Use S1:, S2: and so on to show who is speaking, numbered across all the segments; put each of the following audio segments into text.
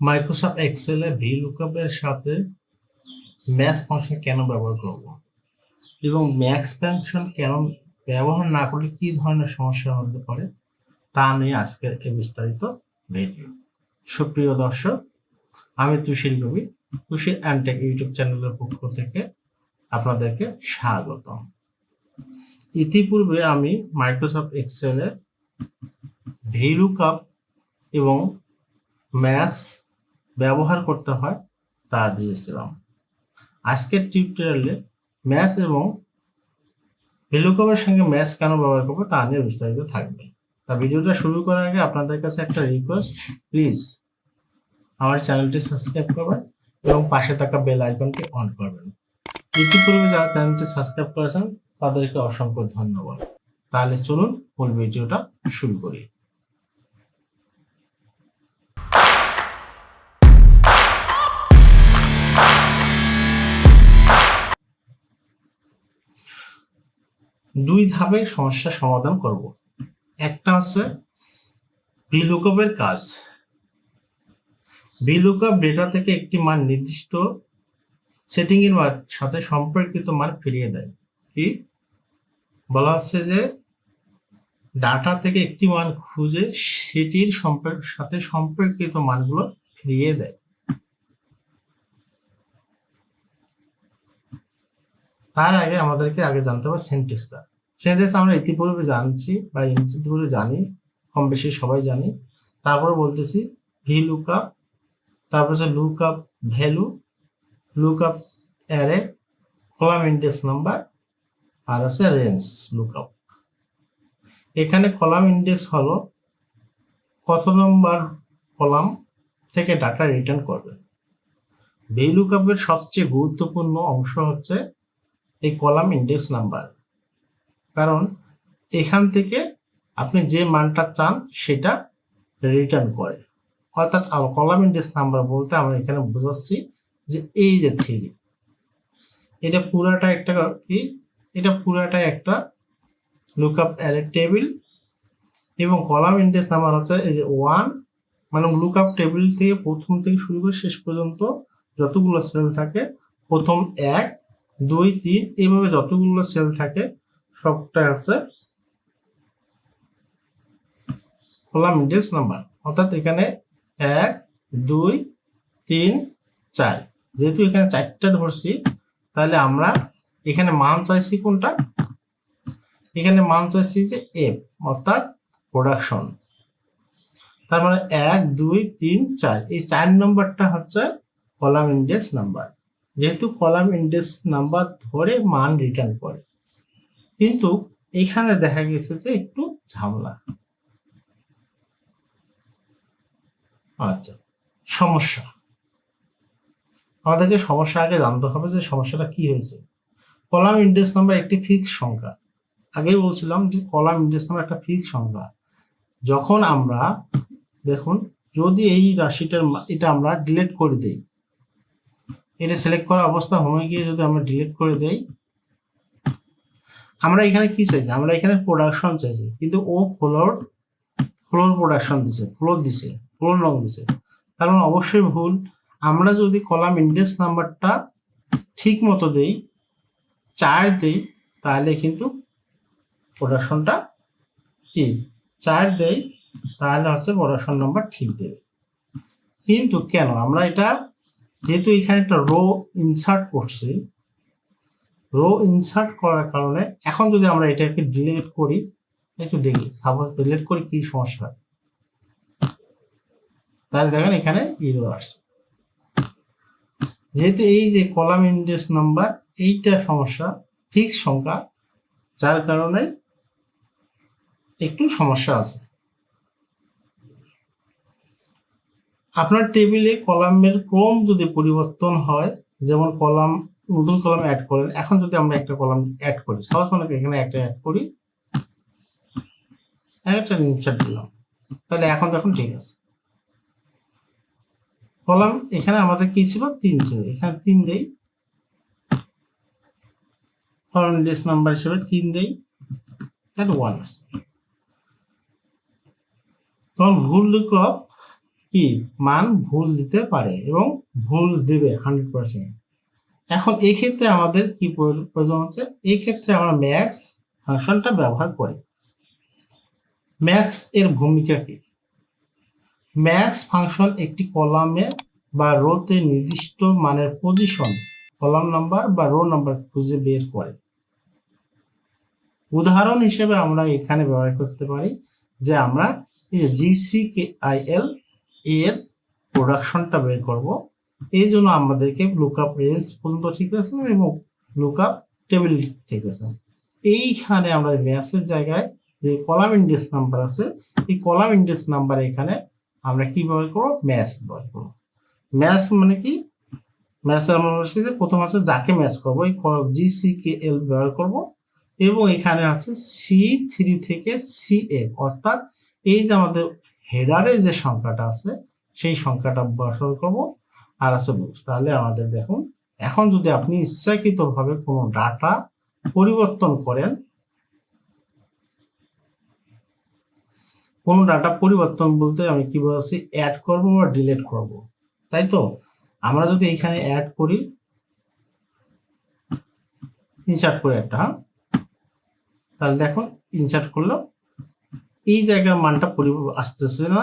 S1: Microsoft এক্সেলে V লুকআপের সাথে math function কেন ব্যবহার করব? এবং ম্যাক্স ফাংশন কেন ব্যবহার না করলে কি ধরনের সমস্যা হতে পারে? তা নিয়ে আজকের এই বিস্তারিত ভিডিও সুপ্রিয় দর্শক, আমি তুষির কবি তুষির অ্যান্টেক ইউটিউব চ্যানেলের পক্ষ থেকে আপনাদেরকে স্বাগতম। ইতিপূর্বে আমি মাইক্রোসফট এক্সেলে ভিলুকআপ এবং ম্যাথস ব্যবহার করতে হয় তা দিয়েছিলাম। আজকের টিউটোরিয়ালে ম্যাথস এবং ভিলুকআপের সঙ্গে ম্যাথস কেন ব্যবহার করব তা নিয়ে বিস্তারিত থাকবে। তা ভিডিওটা শুরু করার আগে আপনাদের কাছে একটা রিকোয়েস্ট প্লিজ আমার চ্যানেলটি সাবস্ক্রাইব করবেন এবং পাশে থাকা বেল আইকনটি অন করবেন। ইতিপূর্বে যারা চ্যানেলটি সাবস্ক্রাইব করেছেন তাদেরকে অসংখ্য ধন্যবাদ। তাহলে চলুন মূল ভিডিওটা শুরু করি। দুই ধাপে সমস্যা সমাধান করব। একটা হচ্ছে বিলুকপের কাজ। ভিলুকআপ ডেটা থেকে একটি মান নির্দিষ্ট সেটিং এর মা- সাথে সম্পর্কিত মান ফিরিয়ে দেয়। কি? বলা হচ্ছে যে ডাটা থেকে একটি মান খুঁজে সেটির সম্পর্ক, সাথে সম্পর্কিত মানগুলো ফিরিয়ে দেয়। তার আগে আমাদেরকে আগে জানতে হবে সেন্টেন্সটা সেন্টেন্স আমরা ইতিপূর্বে জানছি বা ইতিপূর্বে জানি কম বেশি সবাই জানি। তারপরে বলতেছি ভি লুক আপ, তারপর হচ্ছে look up value, look up array, column index number, আর আছে রেঞ্জ লুক আপ। এখানে কলাম ইন্ডেক্স হলো কত নম্বর কলাম থেকে ডাটা রিটার্ন করবে। ভি লুক আপের সবচেয়ে গুরুত্বপূর্ণ অংশ হচ্ছে এই কলাম ইন্ডেক্স নাম্বার কারণ এখান থেকে আপনি যে মানটা চান সেটা রিটার্ন করে। অর্থাৎ কলাম ইন্ডেক্স নাম্বার বলতে আমরা এখানে বোঝাচ্ছি যে এই যে থ্রি এটা পুরাটা একটা কি? এটা পুরাটা একটা লুকআপ অ্যারে টেবিল এবং কলাম ইন্ডেক্স নাম্বার হচ্ছে এই যে ওয়ান মানে লুক আপ টেবিল থেকে প্রথম থেকে শুরু করে শেষ পর্যন্ত যতগুলো সেল থাকে, প্রথম এক দুই, তিন এইভাবে যতগুলো সেল থাকে, সবটা আছে কলাম ইন্ডেক্স নাম্বার অর্থাৎ এখানে এক, দুই, তিন, চার। যেহেতু এখানে চারটা ধরছি, তাহলে আমরা এখানে মান চাইছি কোনটা? এখানে মান চাইছি যে এফ অর্থাৎ প্রোডাকশন তার মানে এক, দুই, তিন, চার। এই চার নম্বরটা হচ্ছে কলাম ইন্ডেক্স নাম্বার যেহেতু কলাম ইন্ডেক্স নাম্বার ধরে মান রিটার্ন করে। কিন্তু এখানে দেখা গেছে যে একটু ঝামেলা। আচ্ছা সমস্যা। আমাদেরকে সমস্যা আগে জানতে হবে যে সমস্যাটা কি হয়েছে। কলাম ইন্ডেক্স নাম্বার একটি ফিক্স সংখ্যা। আগেই বলছিলাম যে কলাম ইন্ডেক্স নাম্বার একটা ফিক্স সংখ্যা। যখন আমরা, দেখুন, যদি এই রাশিটার এটা আমরা ডিলিট করে দেই এটা সিলেক্ট করা অবস্থা হয়ে গিয়ে যদি আমরা ডিলিট করে দেই, আমরা এখানে কি চাইছি? আমরা এখানে প্রোডাকশন চাইছি। কিন্তু ও ফ্লোর ফ্লোর প্রোডাকশন দিছে ফ্লোর দিছে ফ্লোর রং দিছে। তার মানে অবশ্যই ভুল। আমরা যদি কলাম ইন্ডেক্স নাম্বারটা ঠিক মতো দেই, চার দেই, তাহলে কিন্তু প্রোডাকশনটা কি চার দেই, তাহলে হচ্ছে প্রোডাকশন নাম্বার ঠিক দেবে। কিন্তু কেন? আমরা এটা যেহেতু এখানে একটা রো ইনসার্ট করছি রো ইনসার্ট করার কারণে এখন যদি আমরা এটাকে ডিলিট করি, একটু দেখি সাপোজ ডিলিট করি কি সমস্যা? তাহলে দেখেন এখানে ইরো আসছে। যেহেতু এই যে কলাম ইন্ডেক্স নাম্বার এইটা সমস্যা ফিক্স সংখ্যা, যার কারণে একটু সমস্যা আছে। আপনার টেবিলে কলামের ক্রম যদি পরিবর্তন হয়, যেমন কলাম, নতুন কলাম অ্যাড করেন, এখন যদি আমরা একটা কলাম অ্যাড করি সহজ মনে এখানে একটা অ্যাড করি, একটা ইনসার্ট দিলাম, তাহলে এখন দেখুন ঠিক আছে। কলাম এখানে আমাদের কি ছিল? তিন ছিল, এখানে তিন দেই। কলাম লিস্ট নাম্বার হিসেবে তিন দেই, তাহলে ওয়ান তখন ভুল লুকআপ কি? মান ভুল দিতে পারে এবং ভুল দেবে হান্ড্রেড পার্সেন্ট এখন এই ক্ষেত্রে আমাদের কি প্রয়োজন হচ্ছে এই ক্ষেত্রে আমরা ম্যাক্স ফাংশনটা ব্যবহার করি। ম্যাক্স এর ভূমিকা কি? ম্যাক্স ফাংশন একটি কলামে বা রোতে নির্দিষ্ট মানের পজিশন কলাম নাম্বার বা রো নাম্বার খুঁজে বের করে। উদাহরণ হিসেবে আমরা এখানে ব্যবহার করতে পারি যে আমরা জিসি কে আই এল এর প্রোডাকশনটা বের করব। এই জন্য আমাদেরকে লুকআপ রেঞ্জ পর্যন্ত ঠিক আছে এবং লুকআপ টেবিল ঠিক আছে। এইখানে আমরা ম্যাসের জায়গায় যে কলাম ইন্ডেক্স নাম্বার আছে, এই কলাম ইন্ডেক্স নাম্বার এখানে আমরা কি ব্যবহার করব? ম্যাচ ব্যবহার করব। ম্যাচ মানে কি? ম্যাচের আমরা বলছি যে প্রথম আছে যাকে ম্যাচ করব, এই জি সি কে এল ব্যবহার করব এবং এখানে আছে সি থ্রি থেকে সি এফ অর্থাৎ এই যে আমাদের হেডারে যে সংখ্যাটা আছে, সেই সংখ্যাটা ব্যবহার করব। আর আছে বুকস তাহলে আমাদের দেখুন, এখন যদি আপনি ইচ্ছাকৃতভাবে কোনো ডাটা পরিবর্তন করেন, কোনো ডাটা পরিবর্তন বলতে আমি কি বলছি অ্যাড করব বা ডিলিট করব। তাই তো? আমরা যদি এখানে অ্যাড করি ইনসার্ট করি একটা হ্যাঁ? তাহলে দেখুন ইনসার্ট করল এই জায়গার মানটা পরিবর্তন আসতেছে না।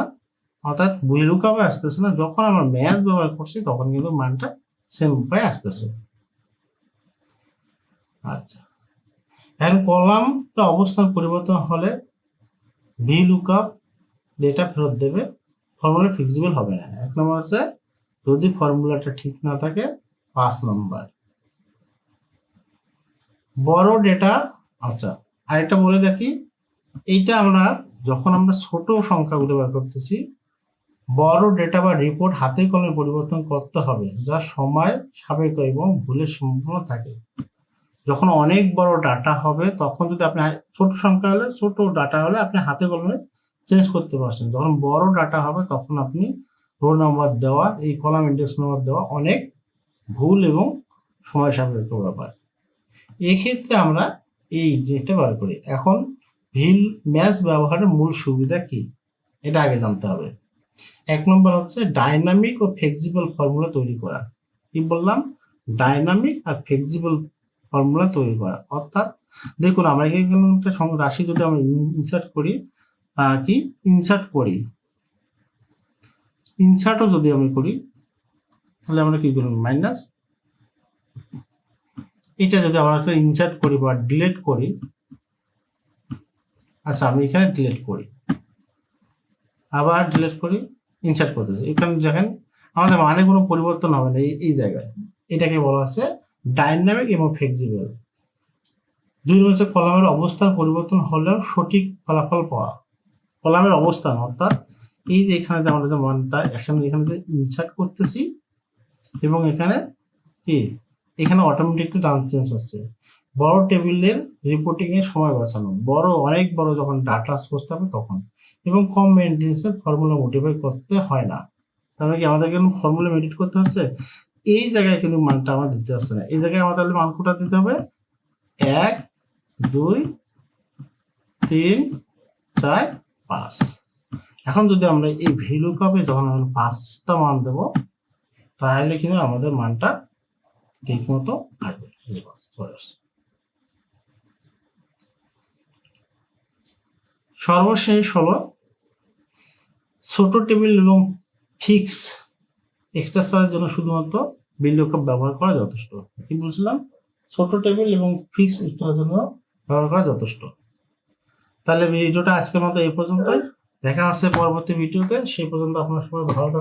S1: অর্থাৎ বুলিরুকাবে আসতেছে না। যখন আমরা ম্যাচ ব্যবহার করছি, তখন কিন্তু মানটা সেম উপায়ে আসতেছে। আচ্ছা। এখন কলামটা অবস্থান পরিবর্তন হলে ভি লুকআপ ডেটা ফেরত দেবে। ফর্মুলা ফিক্সিবল হবে না। এক নম্বর আছে যদি ফর্মুলাটা ঠিক না থাকে, পাঁচ নম্বর। বড় ডেটা আচ্ছা আরেকটা বলে রাখি এইটা আমরা যখন আমরা ছোট সংখ্যাগুলো ব্যবহার করতেছি, বড় ডেটা বা রিপোর্ট হাতে কলমে পরিবর্তন করতে হবে, যা সময় সাপেক্ষ এবং ভুলের সম্ভাবনা থাকে। যখন অনেক বড় ডাটা হবে, তখন যদি আপনি ছোট সংখ্যা হলে, ছোট ডাটা হলে আপনি হাতে কলমে চেঞ্জ করতে পারছেন। যখন বড় ডাটা হবে, তখন আপনি রোল নাম্বার দেওয়া, এই কলাম ইন্ডেক্স নাম্বার দেওয়া অনেক ভুল এবং সময় সাপেক্ষ ব্যাপার। এক্ষেত্রে আমরা এই জিনিসটা বার করি। এখন ভিল ম্যাচ ব্যবহারের মূল সুবিধা কি? এটা আগে জানতে হবে। এক নম্বর হচ্ছে ডাইনামিক ও ফ্লেক্সিবল ফর্মুলা তৈরি করা। কি বললাম? ডাইনামিক আর ফ্লেক্সিবল ফর্মুলা তৈরি করা। অর্থাৎ দেখুন, আমরা এখানে একটা রাশি যদি আমরা ইনসার্ট করি কি? ইনসার্ট করি। ইনসার্টও যদি আমি করি, তাহলে আমরা কি করব? মাইনাস। এটা যদি আমরা একটা ইনসার্ট করি বা ডিলিট করি আচ্ছা আমি এখানে ডিলিট করি। আবার ডিলিট করি ইনসার্ট করতেছি এখানে দেখেন, আমাদের মানে কোনো পরিবর্তন হবে না এই- জায়গায়। এটাকে বলা আছে ডাইনামিক এবং ফ্লেক্সিবল দুই হচ্ছে কলামের অবস্থান পরিবর্তন হলেও সঠিক ফলাফল পাওয়া। কলামের অবস্থান, অর্থাৎ এই যে এখানে যে আমরা যে মানটা, এখানে এখানে যে ইনসার্ট করতেছি, এবং এখানে কি? এখানে অটোমেটিকলি ডান চেঞ্জ হচ্ছে। বড় টেবিলের রিপোর্টিং এর সময় বাঁচানো। বড়, অনেক বড় যখন ডাটা সোর্স থাকবে তখন। এবং কম মেনটেন্সের ফর্মুলা মোটিফাই করতে হয় না। তাহলে কি আমাদের কিন্তু ফর্মুলা মেডিট করতে হচ্ছে? এই জায়গায় কিন্তু মানটা আমার দিতে হচ্ছে না। এই জায়গায় আমার তাহলে মান কোটা দিতে হবে? এক, দুই, তিন, চার, পাঁচ। এখন যদি আমরা এই ভ্যালু কাপে যখন আমরা পাঁচটা মান দেব, তাহলে কিন্তু আমাদের মানটা ঠিক মতো আসবে এই পাঁচ চলে আসছে। সর্বশেষ হলো ছোট টেবিল এবং ফিক্স এক্সট্রা চার্জের জন্য শুধুমাত্র বিল লুকআপ ব্যবহার করা যথেষ্ট। কি বলছিলাম? ছোট টেবিল এবং ফিক্স এক্সট্রার জন্য ব্যবহার করা যথেষ্ট। তাহলে ভিডিওটা আজকের মতো এই পর্যন্তই। দেখা হচ্ছে পরবর্তী ভিডিওতে সেই পর্যন্ত আপনার সবাই ভালো।